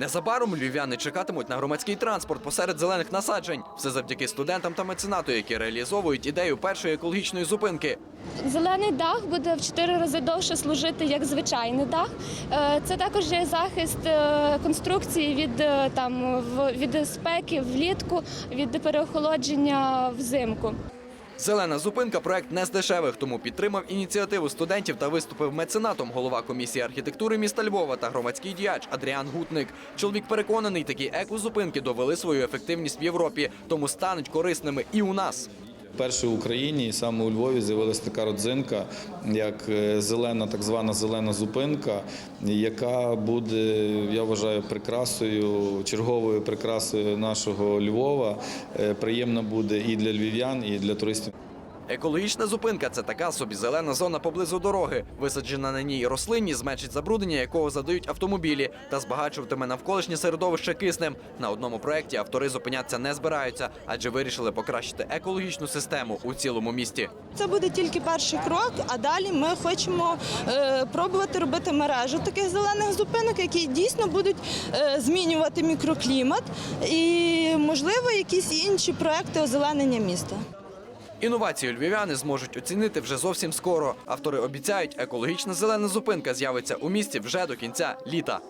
Незабаром львів'яни чекатимуть на громадський транспорт посеред зелених насаджень. Все завдяки студентам та меценату, які реалізовують ідею першої екологічної зупинки. Зелений дах буде в чотири рази довше служити як звичайний дах. Е, Це також є захист е, конструкції від е, там від спеки влітку, від переохолодження взимку. Зелена зупинка проект не з дешевих, тому підтримав ініціативу студентів та виступив меценатом голова комісії архітектури міста Львова та громадський діяч Адріан Гутник. Чоловік переконаний, такі екозупинки довели свою ефективність в Європі, тому стануть корисними і у нас. Вперше в Україні і саме у Львові з'явилася така родзинка, як е, зелена, так звана зелена зупинка, яка буде, я вважаю, прикрасою, черговою прикрасою нашого Львова. Е, Приємна буде і для львів'ян, і для туристів. Екологічна зупинка це така собі зелена зона поблизу дороги. Висаджена на ній рослинність зменшить забруднення, якого задають автомобілі, та збагачуватиме навколишнє середовище киснем. На одному проєкті автори зупинятися не збираються, адже вирішили покращити екологічну систему у цілому місті. Це буде тільки перший крок, а далі ми хочемо е, пробувати робити мережу таких зелених зупинок, які дійсно будуть е, змінювати мікроклімат і, можливо, якісь інші проекти озеленення міста. Інновацію львів'яни зможуть оцінити вже зовсім скоро. Автори обіцяють, екологічна зелена зупинка з'явиться у місті вже до кінця літа.